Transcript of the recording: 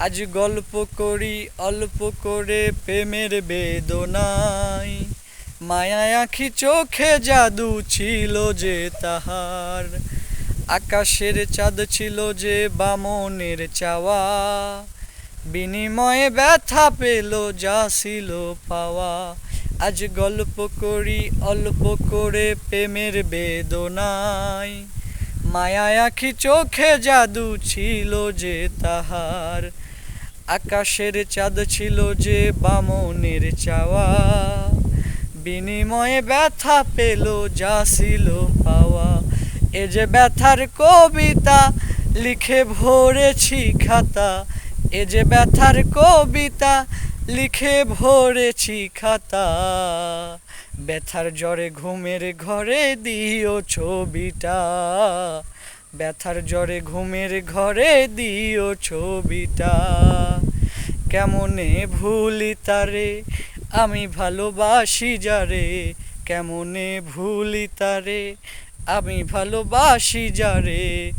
আজ গল্প করি, অল্প করে প্রেমের বেদনায়। মায়া আঁখি চোখে জাদু ছিল যে তাহার। আকাশের চাঁদ ছিল যে বামনের চাওয়া। বিনিময়ে ব্যথা পেল, যা ছিল পাওয়া। আজ গল্প করি, অল্প করে প্রেমের বেদনায়। মায়া আঁখি চোখে জাদু ছিল যে তাহার। আকাশের চাঁদ ছিল যে বামনের চাওয়া। বিনিময়ে ব্যথা পেল, যা ছিল পাওয়া এ যে ব্যথার কবিতা, লিখে ভরেছি খাতা। এ যে ব্যথার কবিতা, লিখে ভরেছি খাতা। ব্যথার জ্বরে ঘুমের ঘরে দিও ছবিটা। ব্যথার জ্বরে ঘুমের ঘরে দিও ছবিটা। কেমনে ভুলি তারে? আমি ভালোবাসি যারে। কেমনে ভুলি তারে? আমি ভালোবাসি যারে।